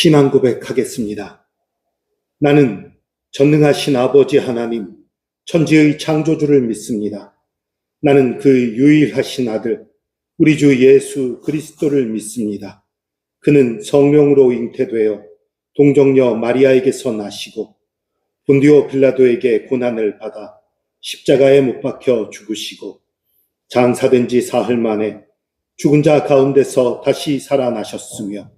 신앙 고백하겠습니다. 나는 전능하신 아버지 하나님, 천지의 창조주를 믿습니다. 나는 그 유일하신 아들, 우리 주 예수 그리스도를 믿습니다. 그는 성령으로 잉태되어 동정녀 마리아에게서 나시고 본디오 빌라도에게 고난을 받아 십자가에 못 박혀 죽으시고 장사된 지 사흘 만에 죽은 자 가운데서 다시 살아나셨으며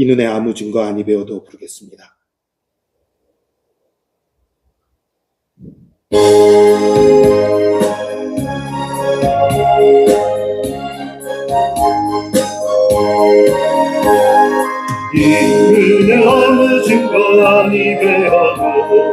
이 눈에 아무 증거 아니 배워도 부르겠습니다. 이은혜 어느 증거 아니 배워도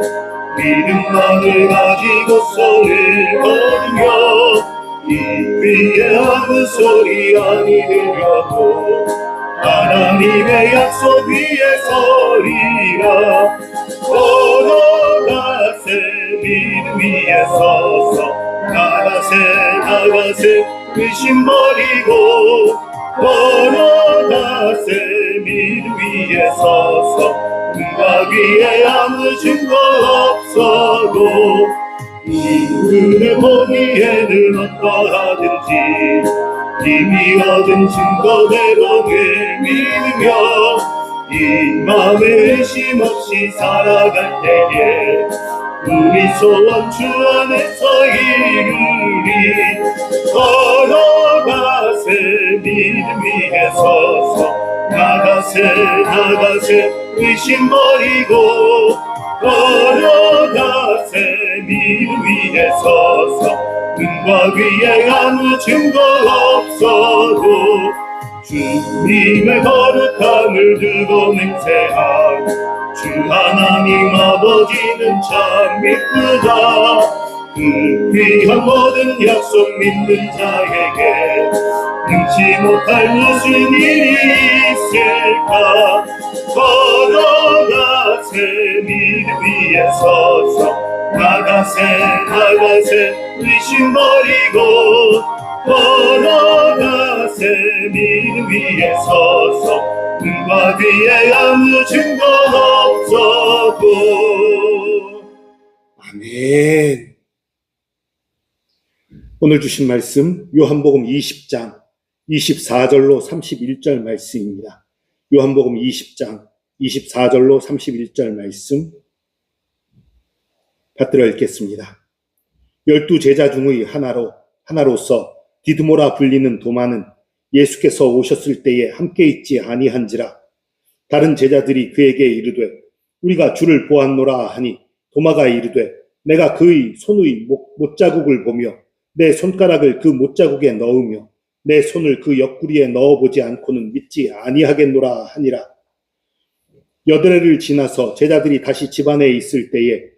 믿음만을 가지고 손을 걸으며 이 귀에 아무 소리 아니 들려도 하나님의 약속 위에 서리라. 걸어가세 믿음 위에 서서 나가세 나가세 의심 버리고. 걸어가세 믿음 위에 서서 음악 위에 아무 증거 없어도 이 은혜 보기에는 어떠하든지 이미 얻은 증거대로 늘 믿으며 이 맘에 의심 없이 살아갈 때에 우리 소원 주 안에서 이루리 걸어가세 믿음 위에 서서 나가세 나가세 의심 버리고 걸어가세 믿음 위에 서서 은과 위에 아무 증거 없어도 주님의 거룩함을 두고 맹세한 주 하나님 아버지는 참 미쁘다 그 귀한 모든 약속 믿는 자에게 능치 못할 무슨 일이 있을까? 걸어가세 믿음 서서 나가세 나가세 미신 버리고 걸어가세 믿음 위에 서서 눈과 귀에 아무 증거 없었고 아멘. 오늘 주신 말씀 요한복음 20장 24절로 31절 말씀입니다. 요한복음 20장 24절로 31절 말씀. 받들어 읽겠습니다. 열두 제자 중의 하나로 하나로서 디드모라 불리는 도마는 예수께서 오셨을 때에 함께 있지 아니한지라 다른 제자들이 그에게 이르되 우리가 주를 보았노라 하니 도마가 이르되 내가 그의 손의 못, 못자국을 보며 내 손가락을 그 못자국에 넣으며 내 손을 그 옆구리에 넣어보지 않고는 믿지 아니하겠노라 하니라. 여드레를 지나서 제자들이 다시 집안에 있을 때에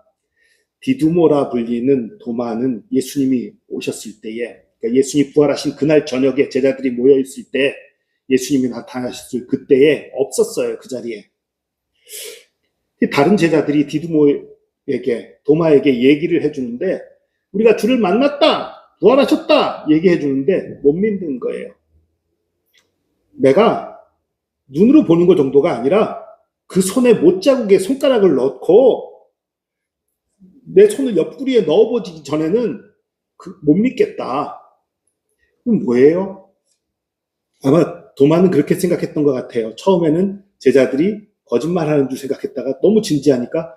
디두모라 불리는 도마는 예수님이 오셨을 때에 그러니까 예수님이 부활하신 그날 저녁에 제자들이 모여 있을 때 예수님이 나타나셨을 그때에 없었어요 그 자리에. 다른 제자들이 디두모에게 도마에게 얘기를 해주는데 우리가 주를 만났다 부활하셨다 얘기해 주는데 못 믿는 거예요. 내가 눈으로 보는 것 정도가 아니라 그 손에 못자국에 손가락을 넣고 내 손을 옆구리에 넣어보기 전에는 그- 못 믿겠다. 그럼 뭐예요? 아마 도마는 그렇게 생각했던 것 같아요. 처음에는 제자들이 거짓말하는 줄 생각했다가 너무 진지하니까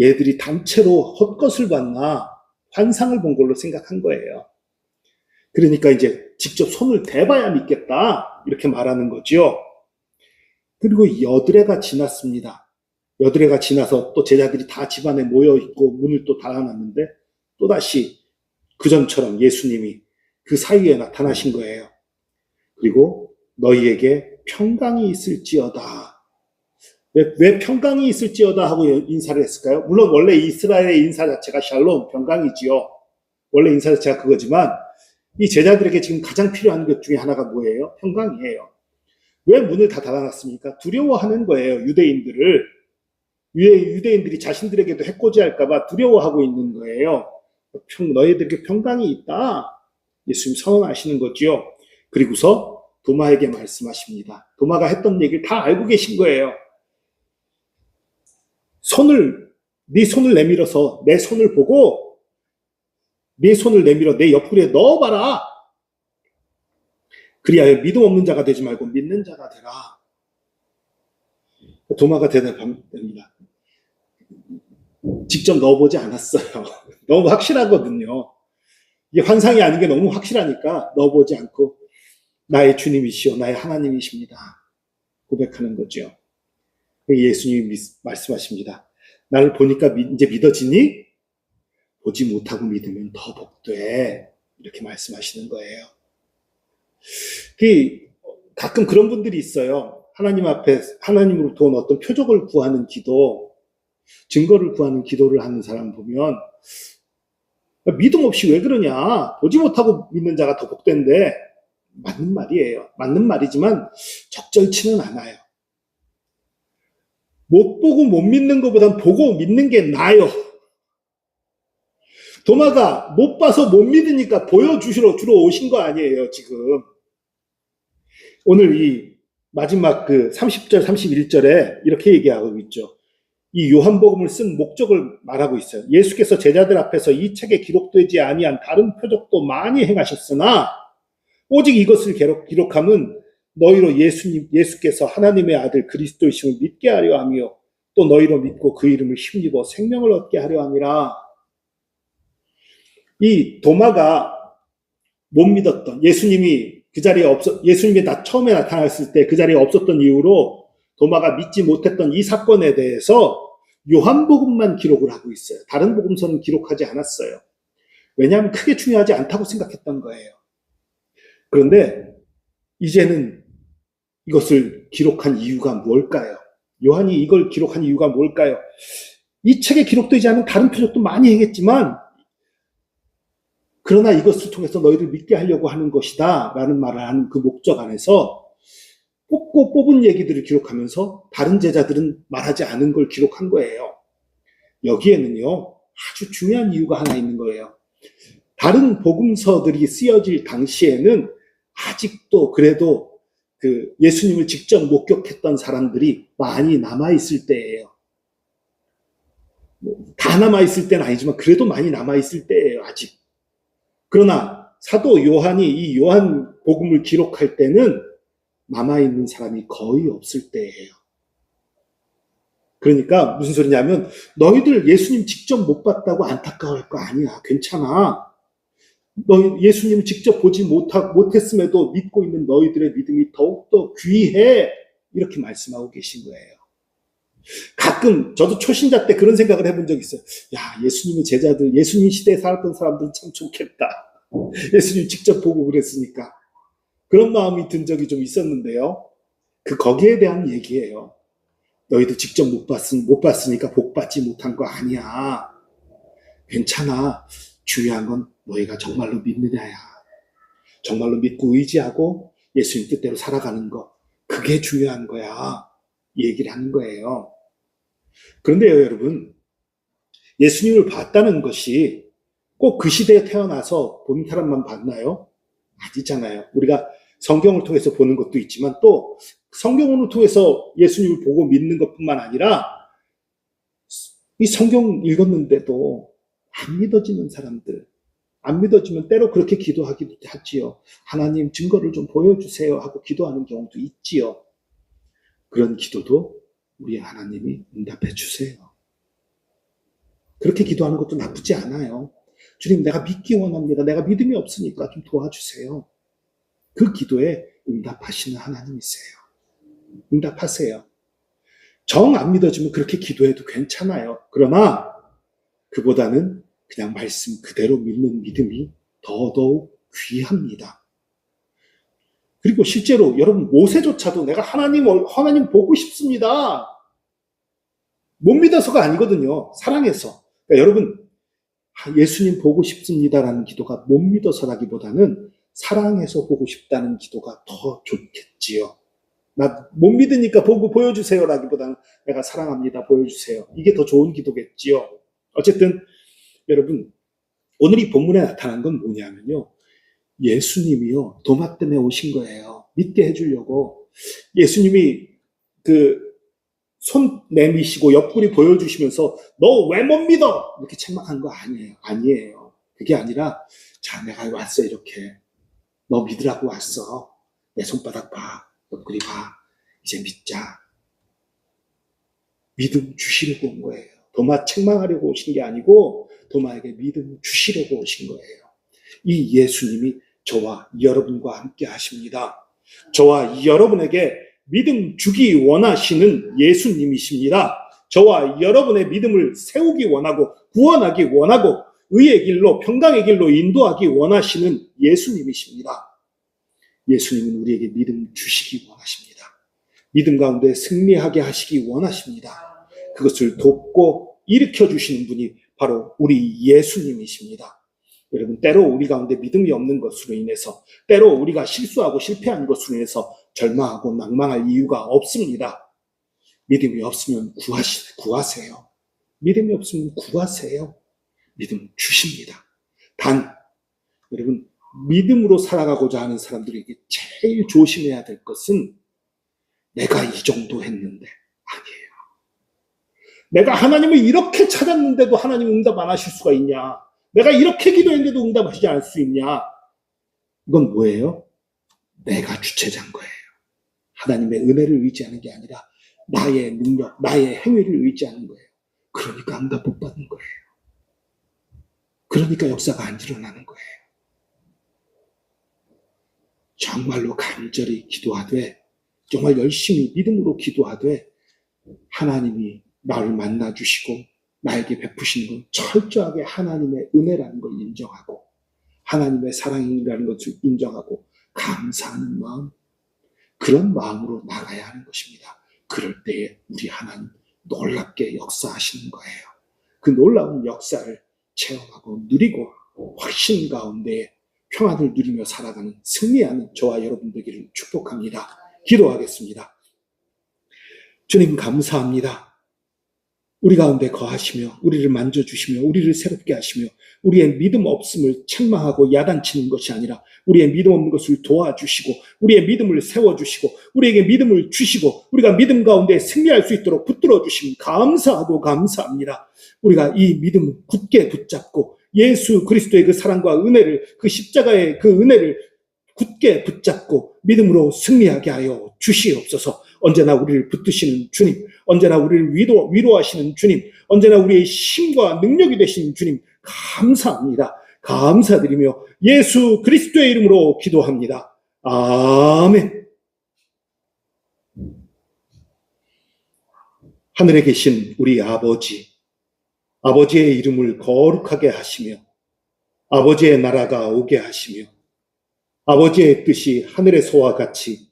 얘들이 단체로 헛것을 봤나 환상을 본 걸로 생각한 거예요. 그러니까 이제 직접 손을 대봐야 믿겠다 이렇게 말하는 거죠. 그리고 여드레가 지났습니다. 여드레가 지나서 또 제자들이 다 집안에 모여 있고 문을 또 닫아놨는데 또다시 그전처럼 예수님이 그 사이에 나타나신 거예요. 그리고 너희에게 평강이 있을지어다. 왜, 왜 평강이 있을지어다 하고 인사를 했을까요? 물론 원래 이스라엘의 인사 자체가 샬롬, 평강이지요. 원래 인사 자체가 그거지만 이 제자들에게 지금 가장 필요한 것 중에 하나가 뭐예요? 평강이에요. 왜 문을 다 닫아놨습니까? 두려워하는 거예요, 유대인들을. 유대, 유대인들이 자신들에게도 해코지할까봐 두려워하고 있는 거예요. 평, 너희들에게 평강이 있다. 예수님 선언하시는 거지요. 그리고서 도마에게 말씀하십니다. 도마가 했던 얘기를 다 알고 계신 거예요. 손을, 네 손을 내밀어서 내 손을 보고 네 손을 내밀어 내 옆구리에 넣어봐라. 그리하여 믿음 없는 자가 되지 말고 믿는 자가 되라. 도마가 대답합니다. 직접 넣어보지 않았어요. 너무 확실하거든요. 이게 환상이 아닌 게 너무 확실하니까 넣어보지 않고 나의 주님이시오, 나의 하나님이십니다. 고백하는 거죠. 예수님이 미- 말씀하십니다. 나를 보니까 미- 이제 믿어지니? 보지 못하고 믿으면 더 복돼. 이렇게 말씀하시는 거예요. 그 가끔 그런 분들이 있어요. 하나님 앞에 하나님으로부터 온 어떤 표적을 구하는 기도, 증거를 구하는 기도를 하는 사람 보면 믿음 없이 왜 그러냐? 보지 못하고 믿는 자가 더 복된데 맞는 말이에요. 맞는 말이지만 적절치는 않아요. 못 보고 못 믿는 것보단 보고 믿는 게 나아요. 도마가 못 봐서 못 믿으니까 보여주시러 주러 오신 거 아니에요, 지금. 오늘 이 마지막 그 30절, 31절에 이렇게 얘기하고 있죠. 이 요한복음을 쓴 목적을 말하고 있어요. 예수께서 제자들 앞에서 이 책에 기록되지 아니한 다른 표적도 많이 행하셨으나 오직 이것을 기록, 기록함은 너희로 예수님, 예수께서 하나님의 아들 그리스도이심을 믿게 하려 하며 또 너희로 믿고 그 이름을 힘입어 생명을 얻게 하려 함이라. 이 도마가 못 믿었던 예수님이 그 자리에 없었 예수님이 나 처음에 나타났을 때 그 자리에 없었던 이유로 도마가 믿지 못했던 이 사건에 대해서 요한복음만 기록을 하고 있어요. 다른 복음서는 기록하지 않았어요. 왜냐하면 크게 중요하지 않다고 생각했던 거예요. 그런데 이제는 이것을 기록한 이유가 뭘까요? 요한이 이걸 기록한 이유가 뭘까요? 이 책에 기록되지 않은 다른 표적도 많이 행했지만 그러나 이것을 통해서 너희를 믿게 하려고 하는 것이다 라는 말을 하는 그 목적 안에서 뽑고 뽑은 얘기들을 기록하면서 다른 제자들은 말하지 않은 걸 기록한 거예요. 여기에는요, 아주 중요한 이유가 하나 있는 거예요. 다른 복음서들이 쓰여질 당시에는 아직도 그래도 그 예수님을 직접 목격했던 사람들이 많이 남아있을 때예요. 뭐다 남아있을 때는 아니지만 그래도 많이 남아있을 때예요, 아직. 그러나 사도 요한이 이 요한 복음을 기록할 때는 남아있는 사람이 거의 없을 때예요. 그러니까 무슨 소리냐면 너희들 예수님 직접 못 봤다고 안타까워할 거 아니야. 괜찮아. 너희 예수님을 직접 보지 못하, 못했음에도 믿고 있는 너희들의 믿음이 더욱더 귀해. 이렇게 말씀하고 계신 거예요. 가끔 저도 초신자 때 그런 생각을 해본 적이 있어요. 야, 예수님의 제자들, 예수님 시대에 살았던 사람들은 참 좋겠다. 예수님 직접 보고 그랬으니까. 그런 마음이 든 적이 좀 있었는데요. 그 거기에 대한 얘기예요. 너희들 직접 못 봤으, 못 봤으니까 복 받지 못한 거 아니야. 괜찮아. 중요한 건 너희가 정말로 믿느냐야. 정말로 믿고 의지하고 예수님 뜻대로 살아가는 거. 그게 중요한 거야. 이 얘기를 하는 거예요. 그런데요, 여러분. 예수님을 봤다는 것이 꼭 그 시대에 태어나서 본 사람만 봤나요? 아니잖아요. 우리가 성경을 통해서 보는 것도 있지만 또 성경을 통해서 예수님을 보고 믿는 것뿐만 아니라 이 성경 읽었는데도 안 믿어지는 사람들, 안 믿어지면 때로 그렇게 기도하기도 하지요. 하나님 증거를 좀 보여주세요 하고 기도하는 경우도 있지요. 그런 기도도 우리 하나님이 응답해 주세요. 그렇게 기도하는 것도 나쁘지 않아요. 주님, 내가 믿기 원합니다. 내가 믿음이 없으니까 좀 도와주세요. 그 기도에 응답하시는 하나님이세요. 응답하세요. 정 안 믿어지면 그렇게 기도해도 괜찮아요. 그러나 그보다는 그냥 말씀 그대로 믿는 믿음이 더더욱 귀합니다. 그리고 실제로 여러분 모세조차도 내가 하나님 하나님 보고 싶습니다. 못 믿어서가 아니거든요. 사랑해서. 그러니까 여러분 예수님 보고 싶습니다라는 기도가 못 믿어서라기보다는 사랑해서 보고 싶다는 기도가 더 좋겠지요. 나 못 믿으니까 보고 보여주세요라기보다는 내가 사랑합니다 보여주세요. 이게 더 좋은 기도겠지요. 어쨌든 여러분 오늘 이 본문에 나타난 건 뭐냐면요. 예수님이요 도마 때문에 오신 거예요. 믿게 해주려고 예수님이 그 손 내미시고 옆구리 보여주시면서 너 왜 못 믿어 이렇게 책망한 거 아니에요. 아니에요. 그게 아니라 자 내가 왔어 이렇게 너 믿으라고 왔어. 내 손바닥 봐. 옆구리 봐. 이제 믿자. 믿음 주시려고 온 거예요. 도마 책망하려고 오신 게 아니고 도마에게 믿음 주시려고 오신 거예요. 이 예수님이 저와 여러분과 함께 하십니다. 저와 여러분에게 믿음 주기 원하시는 예수님이십니다. 저와 여러분의 믿음을 세우기 원하고 구원하기 원하고 의의 길로 평강의 길로 인도하기 원하시는 예수님이십니다. 예수님은 우리에게 믿음 주시기 원하십니다. 믿음 가운데 승리하게 하시기 원하십니다. 그것을 돕고 일으켜 주시는 분이 바로 우리 예수님이십니다. 여러분, 때로 우리 가운데 믿음이 없는 것으로 인해서, 때로 우리가 실수하고 실패한 것으로 인해서 절망하고 낭망할 이유가 없습니다. 믿음이 없으면 구하시, 구하세요. 믿음이 없으면 구하세요. 믿음 주십니다. 단, 여러분, 믿음으로 살아가고자 하는 사람들에게 제일 조심해야 될 것은 내가 이 정도 했는데 아니에요. 내가 하나님을 이렇게 찾았는데도 하나님 응답 안 하실 수가 있냐? 내가 이렇게 기도했는데도 응답하시지 않을 수 있냐? 이건 뭐예요? 내가 주체자인 거예요. 하나님의 은혜를 의지하는 게 아니라 나의 능력, 나의 행위를 의지하는 거예요. 그러니까 응답 못 받는 거예요. 그러니까 역사가 안 일어나는 거예요. 정말로 간절히 기도하되 정말 열심히 믿음으로 기도하되 하나님이 나를 만나 주시고 나에게 베푸시는 건 철저하게 하나님의 은혜라는 걸 인정하고 하나님의 사랑이라는 것을 인정하고 감사하는 마음 그런 마음으로 나가야 하는 것입니다. 그럴 때에 우리 하나님 놀랍게 역사하시는 거예요. 그 놀라운 역사를 체험하고 누리고 확신 가운데 평안을 누리며 살아가는 승리하는 저와 여러분 되기를 축복합니다. 기도하겠습니다. 주님 감사합니다. 우리 가운데 거하시며 우리를 만져주시며 우리를 새롭게 하시며 우리의 믿음 없음을 책망하고 야단치는 것이 아니라 우리의 믿음 없는 것을 도와주시고 우리의 믿음을 세워주시고 우리에게 믿음을 주시고 우리가 믿음 가운데 승리할 수 있도록 붙들어 주심 감사하고 감사합니다. 우리가 이 믿음 굳게 붙잡고 예수 그리스도의 그 사랑과 은혜를 그 십자가의 그 은혜를 굳게 붙잡고 믿음으로 승리하게 하여 주시옵소서. 언제나 우리를 붙드시는 주님, 언제나 우리를 위로, 위로하시는 주님, 언제나 우리의 힘과 능력이 되시는 주님, 감사합니다. 감사드리며 예수 그리스도의 이름으로 기도합니다. 아멘. 하늘에 계신 우리 아버지, 아버지의 이름을 거룩하게 하시며, 아버지의 나라가 오게 하시며, 아버지의 뜻이 하늘에서와 같이